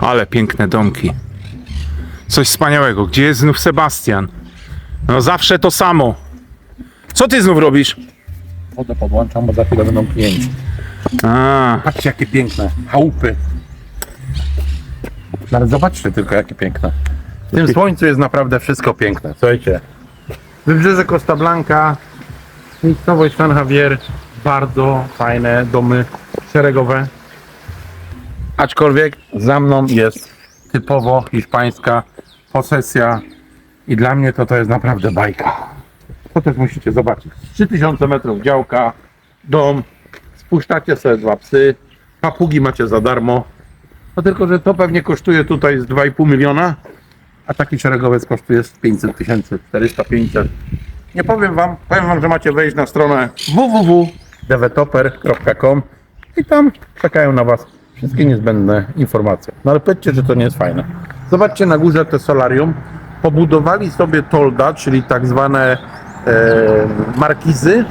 Ale piękne domki. Coś wspaniałego. Gdzie jest znów Sebastian? No zawsze to samo. Co ty znów robisz? Wodę podłączam, bo za chwilę będą klienci. A, Patrzcie jakie piękne chałupy. Ale zobaczcie tylko jakie piękne. W tym słońcu jest naprawdę wszystko piękne. Słuchajcie. Wybrzeże Costa Blanca, miejscowość San Javier. Bardzo fajne domy szeregowe. Aczkolwiek za mną jest typowo hiszpańska posesja i dla mnie to to jest naprawdę bajka. To też musicie zobaczyć. 3000 metrów działka, dom, spuszczacie sobie dwa psy, papugi macie za darmo. No tylko, że to pewnie kosztuje tutaj z 2,5 miliona, a taki szeregowiec kosztuje z 500 tysięcy, 400, 500. Nie powiem wam, powiem wam, że macie wejść na stronę www.devetoper.com i tam czekają na was wszystkie niezbędne informacje. No ale powiedzcie, że to nie jest fajne. Zobaczcie na górze te solarium. Pobudowali sobie tolda, czyli tak zwane e, markizy,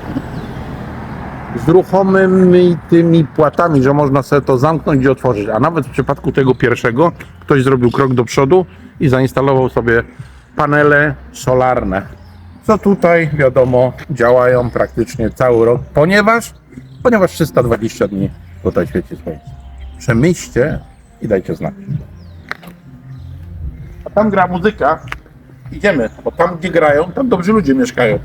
z ruchomymi tymi płatami, że można sobie to zamknąć i otworzyć. A nawet w przypadku tego pierwszego ktoś zrobił krok do przodu i zainstalował sobie panele solarne. Co tutaj, wiadomo, działają praktycznie cały rok, ponieważ, ponieważ 320 dni tutaj świeci słońce. Przemyślcie i dajcie znać. A tam gra muzyka. Idziemy, bo tam gdzie grają, tam dobrzy ludzie mieszkają.